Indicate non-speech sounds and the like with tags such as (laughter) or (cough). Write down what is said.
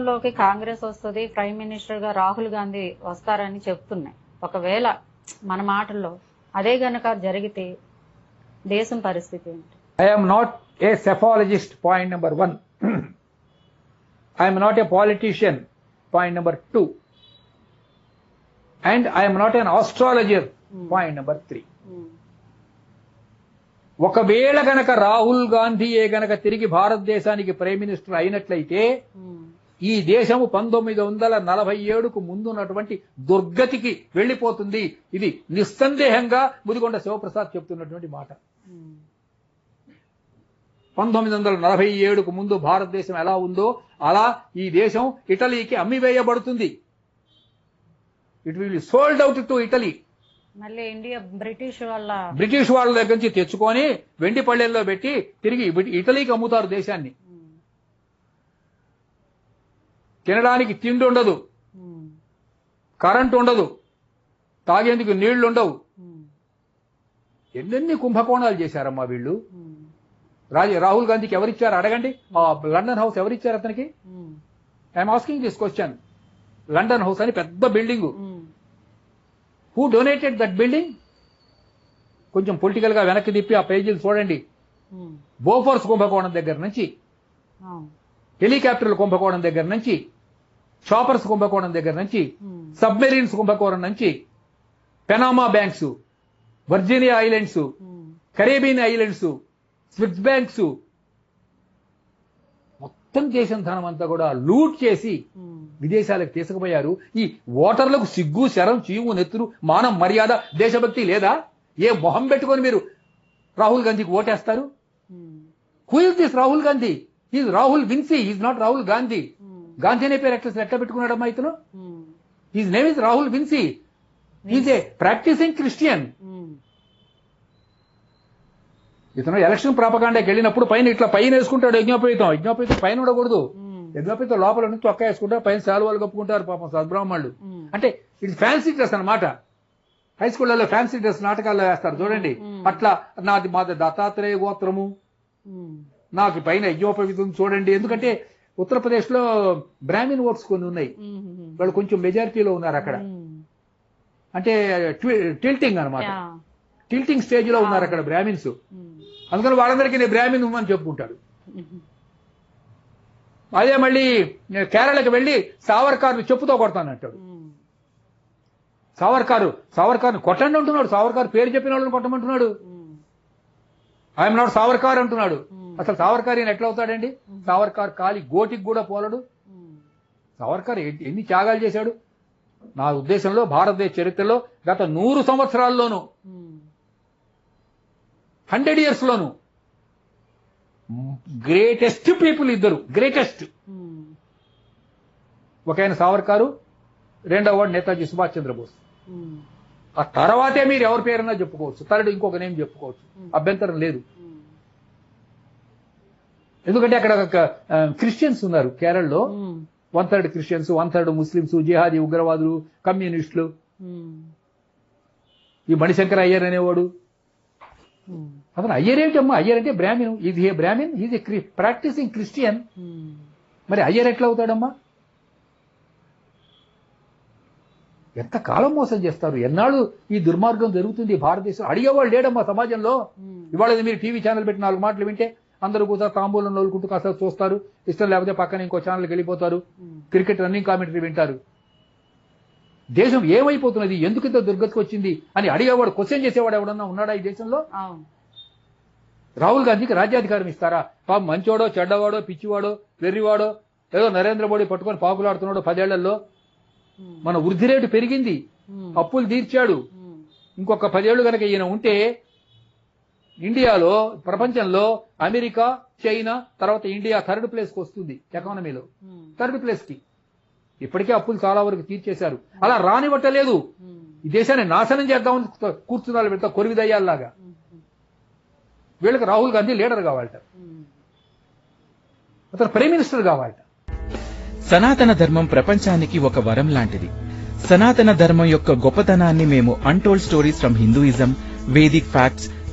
అధికారంలోకి కాంగ్రెస్ వస్తుంది ప్రైమ్ మినిస్టర్గా రాహుల్ గాంధీ వస్తారని చెప్తున్నాయి ఒకవేళ మన మాటల్లో అదే గనక జరిగితే దేశం పరిస్థితి ఏంటి I am not a cephalogist, point number one. (clears throat) I am not a politician, point number two. And I am not an astrologer, point number three. ఉమ్, ఒకవేళ గనక రాహుల్ గాంధీయే గనక తిరిగి భారతదేశానికి ప్రైమ్ మినిస్టర్ అయినట్లయితే ఉమ్, ఈ దేశము పంతొమ్మిది వందల నలభై ఏడుకు ముందున్నటువంటి దుర్గతికి వెళ్ళిపోతుంది ఇది నిస్సందేహంగా ముదిగొండ శివప్రసాద్ చెప్తున్నటువంటి మాట. పంతొమ్మిది వందల నలభై ఏడుకు ముందు భారతదేశం ఎలా ఉందో అలా ఈ దేశం ఇటలీకి అమ్మివేయబడుతుంది. It will sold out to Italy మళ్ళీ ఇండియా బ్రిటిష్ వాళ్ళ బ్రిటిష్ వాళ్ళ దగ్గర నుంచి తెచ్చుకొని వెండి పళ్ళెల్లో పెట్టి తిరిగి ఇటలీకి అమ్ముతారు దేశాన్ని. తినడానికి తిండి ఉండదు. కరెంట్ ఉండదు. తాగేందుకు నీళ్ళు ఉండవు. ఎన్నెన్ని కుంభకోణాలు చేశారమ్మా వీళ్ళు? రాజ రాహుల్ గాంధీకి ఎవరిచ్చారు? అడగండి. ఆ లండన్ హౌస్ ఎవరిచ్చారు అతనికి? I'm asking this question London house అని పెద్ద building. Who donated that building కొంచెం పొలిటికల్గా వెనక్కి తిప్పి ఆ పేజీలు చూడండి. బోఫోర్స్ కుంభకోణం దగ్గర నుంచి. హెలికాప్టర్ల కుంభకోణం దగ్గర నుంచి చాపర్స్ కుంభకోణం దగ్గర నుంచి ఉమ్, సబ్మెరీన్స్ కుంభకోణం నుంచి Panama banks Virginia islands um, Caribbean islands స్విట్స్ banks మొత్తం చేసిన ధనం అంతా కూడా లూట్ చేసి ఉమ్, విదేశాలకు తీసుకుపోయారు. ఈ ఓటర్లకు సిగ్గు శరం చీము నెత్తురు మానం మర్యాద దేశభక్తి లేదా? ఏ మొహం పెట్టుకొని మీరు రాహుల్ గాంధీకి ఓటేస్తారు? Who is this Rahul Gandhi is Rahul Vinci is not Rahul Gandhi Gandhi అనే పేరు ఎట్లా ఎట్లా పెట్టుకున్నాడమ్మా ఇతను? His name is Rahul Vinci is a practising Christian ఇతను ఎలక్షన్ ప్రాపకాండకి వెళ్ళినప్పుడు పైన ఇట్లా పైన వేసుకుంటాడు యజ్ఞోపేతం యజ్ఞోపేతం పైన ఉండకూడదు. ఉమ్, యజ్ఞోపేతం లోపల నుంచి చొక్కా వేసుకుంటారు పైన శాలువాలు కప్పుకుంటారు పాపం సద్బ్రాహ్మణులు. ఉమ్, అంటే ఇది ఫ్యాన్సీ డ్రెస్ అన్నమాట. హై స్కూళ్ళలో ఫ్యాన్సీ డ్రెస్ నాటకాల్లో వేస్తారు. చూడండి. మ్మ్. అట్లా నాది మాది దత్తాత్రేయ గోత్రము. నాకు పైన యజ్ఞోపవితం చూడండి. ఎందుకంటే ఉత్తరప్రదేశ్లో బ్రాహ్మిన్ ఓట్స్ కొన్ని ఉన్నాయి. వాళ్ళు కొంచెం మెజారిటీలో ఉన్నారు అక్కడ. అంటే టిల్టింగ్ అన్నమాట. యా, టిల్టింగ్ స్టేజ్లో ఉన్నారు అక్కడ బ్రాహ్మిన్స్ అందుకని వాళ్ళందరికీ నేను బ్రాహ్మిన్ అని చెప్పుకుంటాడు. అదే మళ్ళీ కేరళకి వెళ్ళి సావర్కార్ను చెప్పుతో కొడతానంటాడు. సావర్కారు సావర్కార్ను కొట్టండి అంటున్నాడు. సావర్కార్ పేరు చెప్పిన వాళ్ళని కొట్టమంటున్నాడు. ఐఎమ్ నాట్ సావర్కార్ అంటున్నాడు. అసలు సావర్కార్ ఈయన ఎట్లా అవుతాడండి సావర్కార్ కాలి గోటికి కూడా పోలడు. సావర్కార్ ఎన్ని త్యాగాలు చేశాడు? నా ఉద్దేశంలో భారతదేశ చరిత్రలో గత నూరు సంవత్సరాల్లోనూ. హండ్రెడ్ ఇయర్స్ లోను గ్రేటెస్ట్ పీపుల్ ఇద్దరు. గ్రేటెస్ట్. ఒక ఆయన సావర్కారు రెండవ వాడు నేతాజీ సుభాష్ చంద్రబోస్. ఆ తర్వాతే మీరు ఎవరి పేరైనా చెప్పుకోవచ్చు. థర్డ్ ఇంకొక నేమ్ చెప్పుకోవచ్చు. అభ్యంతరం లేదు. ఎందుకంటే అక్కడ క్రిస్టియన్స్ ఉన్నారు కేరళలో. One third Christians one third Muslims jihadi ఉగ్రవాదులు కమ్యూనిస్టులు. ఈ మణిశంకర్ అయ్యర్ అనేవాడు. అతను అయ్యర్ ఏమిటమ్మా? అయ్యర్ అంటే బ్రాహ్మిన్ ఇది a Brahmin is a practising Christian మరి అయ్యర్ ఎట్లా అవుతాడమ్మా? ఎంత కాలం మోసం చేస్తారు? ఎన్నాళ్ళు ఈ దుర్మార్గం జరుగుతుంది? ఈ భారతదేశం అడిగేవాళ్ళు లేడమ్మా సమాజంలో. ఇవాళ మీరు టీవీ ఛానల్ పెట్టి నాలుగు మాటలు వింటే అందరూ కూడా తాంబూలం నోలుకుంటూ కాస్త చూస్తారు. ఇష్టం లేకపోతే పక్కన ఇంకో ఛానల్కి వెళ్ళిపోతారు. క్రికెట్ రన్నింగ్ కామెంటరీ వింటారు. దేశం ఏమైపోతున్నది? ఎందుకు ఇంత దుర్గతికి వచ్చింది? అని అడిగేవాడు క్వశ్చన్ చేసేవాడు ఎవడన్నా ఉన్నాడా ఈ దేశంలో? రాహుల్ గాంధీకి రాజ్యాధికారం ఇస్తారా? పాపం మంచోడో చెడ్డవాడో పిచ్చివాడో వెర్రివాడో ఏదో నరేంద్ర మోడీ పట్టుకొని పాకులాడుతున్నాడో పదేళ్ళలో. మన వృద్ధి రేటు పెరిగింది. అప్పులు తీర్చాడు. ఇంకొక పదేళ్ళు కనుక ఈయన ఉంటే ఇండియాలో ప్రపంచంలో అమెరికా చైనా తర్వాత ఇండియా థర్డ్ ప్లేస్కి వస్తుంది ఎకానమీలో. ఉమ్, థర్డ్ ప్లేస్కి. ఇప్పటికే అప్పులు చాలా వరకు తీర్చేశారు. అలా రానివ్వటలేదు. ఉమ్, ఈ దేశాన్ని నాశనం చేద్దామని కూర్చున్నారు వీళ్ళతో కొరివిదయ్యాల్లాగా. ఉమ్, వీళ్ళకి రాహుల్ గాంధీ లీడర్ కావాలట. అతను ప్రైమ్ మినిస్టర్ కావాలట. సనాతన ధర్మం ప్రపంచానికి ఒక వరం లాంటిది. సనాతన ధర్మం యొక్క గొప్పతనాన్ని మేము untold stories from Hinduism Vedic facts